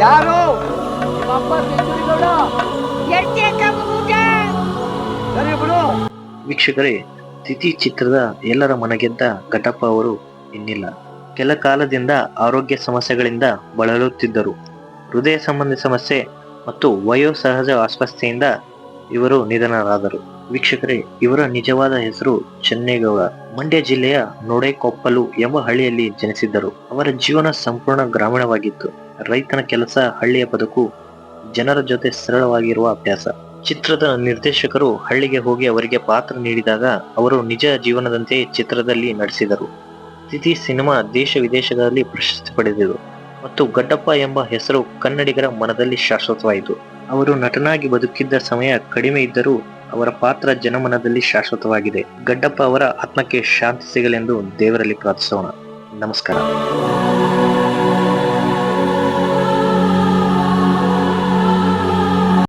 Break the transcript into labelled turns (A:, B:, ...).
A: ಯಾರು?
B: ವೀಕ್ಷಕರೇ, ತಿಥಿ ಚಿತ್ರದ ಎಲ್ಲರ ಮನಗೆದ್ದ ಘಟಪ್ಪ ಅವರು ಇನ್ನಿಲ್ಲ. ಕೆಲ ಕಾಲದಿಂದ ಆರೋಗ್ಯ ಸಮಸ್ಯೆಗಳಿಂದ ಬಳಲುತ್ತಿದ್ದರು. ಹೃದಯ ಸಂಬಂಧಿ ಸಮಸ್ಯೆ ಮತ್ತು ವಯೋಸಹಜ ಅಸ್ವಸ್ಥೆಯಿಂದ ಇವರು ನಿಧನರಾದರು. ವೀಕ್ಷಕರೇ, ಇವರ ನಿಜವಾದ ಹೆಸರು ಚೆನ್ನೇಗೌಡ. ಮಂಡ್ಯ ಜಿಲ್ಲೆಯ ನೋಡೆಕೊಪ್ಪಲು ಎಂಬ ಹಳ್ಳಿಯಲ್ಲಿ ಜನಿಸಿದ್ದರು. ಅವರ ಜೀವನ ಸಂಪೂರ್ಣ ಗ್ರಾಮೀಣವಾಗಿತ್ತು. ರೈತನ ಕೆಲಸ ಹಳ್ಳಿಯ ಬದುಕು ಜನರ ಜೊತೆ ಸರಳವಾಗಿರುವ ಅಭ್ಯಾಸ. ಚಿತ್ರದ ನಿರ್ದೇಶಕರು ಹಳ್ಳಿಗೆ ಹೋಗಿ ಅವರಿಗೆ ಪಾತ್ರ ನೀಡಿದಾಗ ಅವರು ನಿಜ ಜೀವನದಂತೆ ಚಿತ್ರದಲ್ಲಿ ನಟಿಸಿದರು. ತಿಥಿ ಸಿನಿಮಾ ದೇಶ ವಿದೇಶಗಳಲ್ಲಿ ಪ್ರಶಸ್ತಿ ಪಡೆದಿದೆ ಮತ್ತು ಗಡ್ಡಪ್ಪ ಎಂಬ ಹೆಸರು ಕನ್ನಡಿಗರ ಮನದಲ್ಲಿ ಶಾಶ್ವತವಾಯಿತು. ಅವರು ನಟನಾಗಿ ಬದುಕಿದ್ದ ಸಮಯ ಕಡಿಮೆ ಇದ್ದರೂ ಅವರ ಪಾತ್ರ ಜನಮನದಲ್ಲಿ ಶಾಶ್ವತವಾಗಿದೆ. ಗಡ್ಡಪ್ಪ ಅವರ ಆತ್ಮಕ್ಕೆ ಶಾಂತಿ ಸಿಗಲೆಂದು ದೇವರಲ್ಲಿ ಪ್ರಾರ್ಥಿಸೋಣ. ನಮಸ್ಕಾರ.